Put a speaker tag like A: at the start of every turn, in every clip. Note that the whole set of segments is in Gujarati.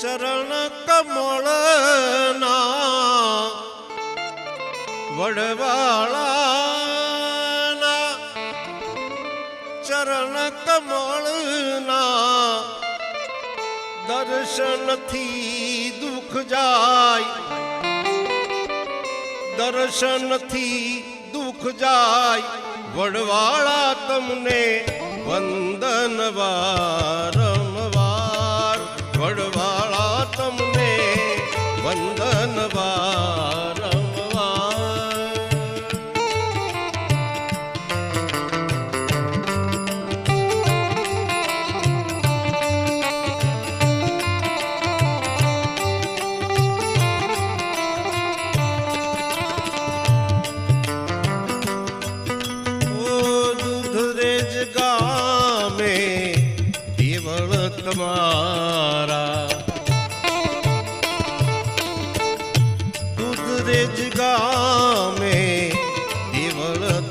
A: ચરણ કમળના વડવાળાના ચરણ કમળના દર્શનથી દુઃખ જાય. દર્શનથી દુઃખ જાય. વડવાળા તમને વંદન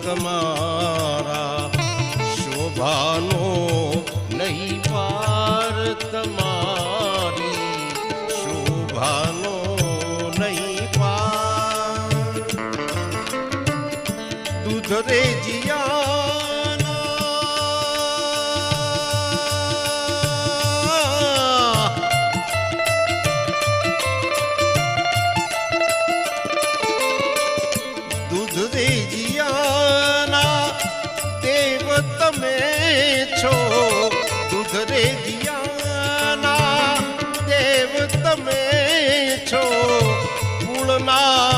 A: கமா તમે છો. કુળના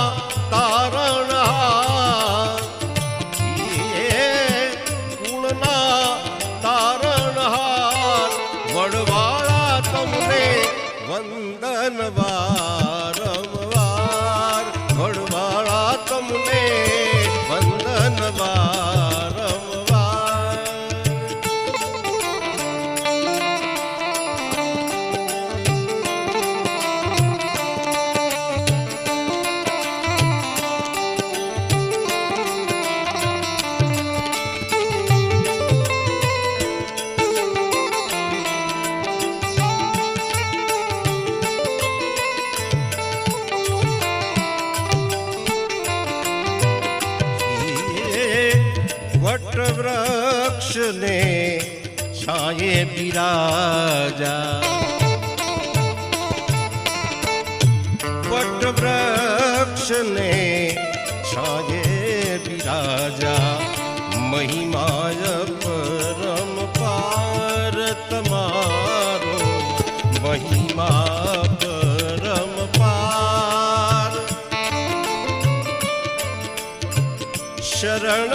A: वट वृक्ष ने छाए विराजा वट वृक्ष ने छाए विराजा महिमाय परम पार तमारो महिमा परम पार। शरण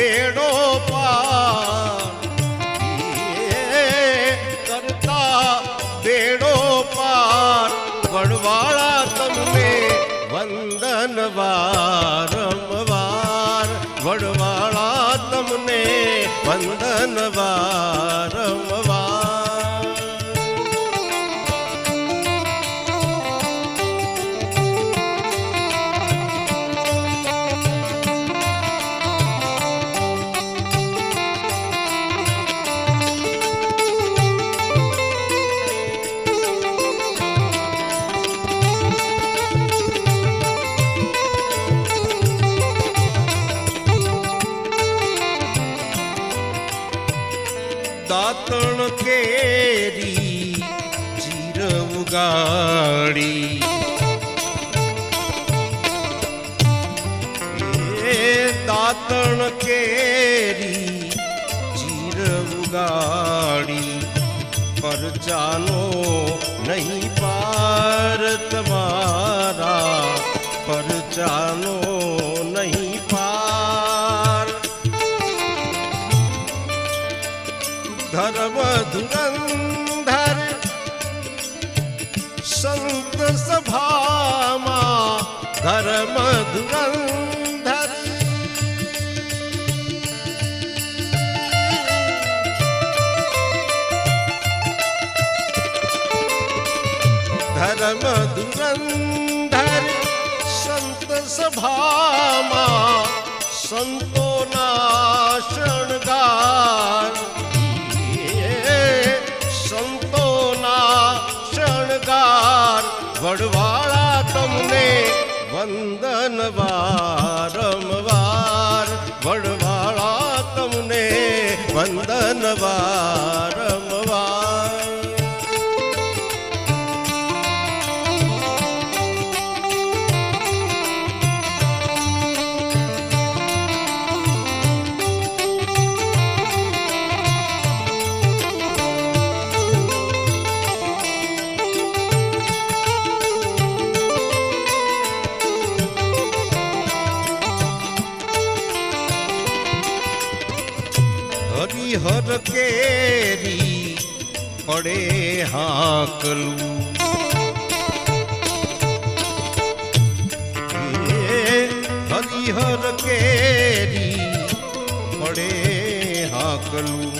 A: બેડો પાર. કરતા બેડો પાર વડવાળા તમને વંદન गाड़ी। ये दातण केरी चीर उगाड़ी पर जानो नहीं पार तुम्हारा पर जानो नहीं पार। धर्म धुरंग ઘર મધુરંધર ઘર મધુરંધર સંત સભામાં સંતોના શણગાર સંતોના શણગાર વડવા વંદન વારંવાર વડવાળા તમને વંદન વારંવાર હરિહર કેરી પડે હાકલું. હરિહર કેરી પડે હાકલું.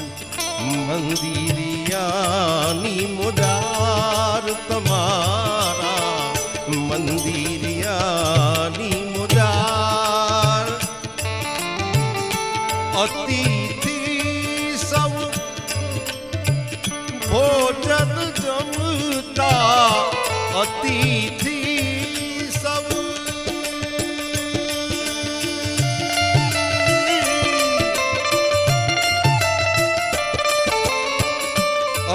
A: મંદિરિયાની મુદાર તમારા મંદિરિયાની अतिथि सब।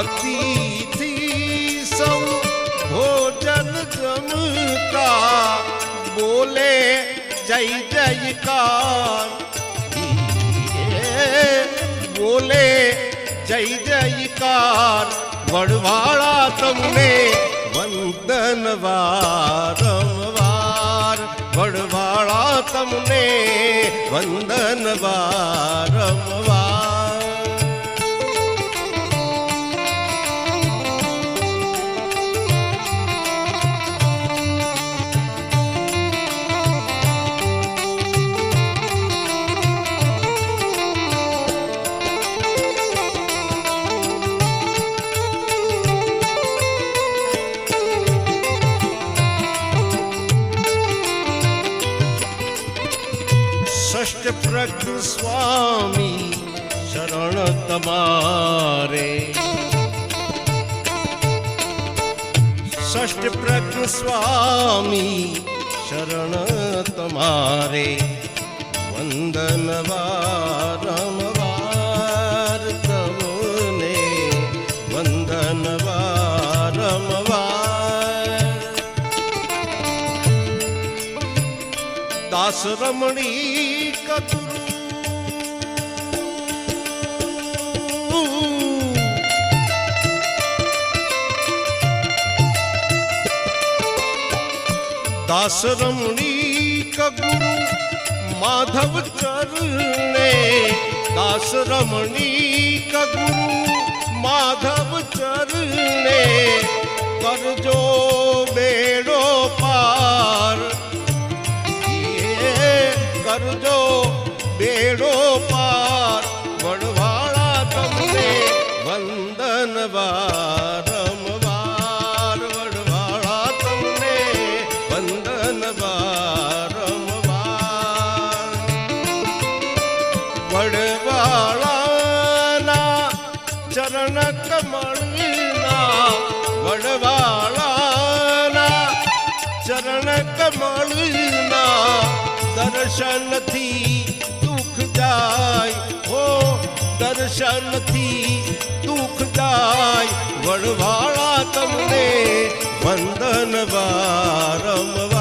A: अतिथि सब भोजन जमका बोले जय जयकार। बोले जय जयकार। बड़वाड़ा तुमने વંદન વારંવાર વડવાળા તમને વંદન વારંવાર ષષ્ઠ પ્રજ્ઞ સ્વામી શરણ તમારે. ષષ્ઠ પ્રજ્ઞ સ્વામી શરણ તમારે. વંદન વારંવાર તમને. વંદન વારંવાર. દાસ રમણી દાસ રમણી કગુરુ માધવ ચરણે દાસ રમણી કગુરુ માધવ ચરણે કરજો બેડો કરજો બેડો પાર. વડવાળા તમને વંદન વારંવાર. વડવાળા તમને વંદન વારંવાર. વડવાળાના ચરણ કમળના. વડવાળાના ચરણ કમળના દર્શનથી દુઃખ જાય હો દર્શનથી દુઃખ જાય. વણવાળા તમને વંદન વારંવાર.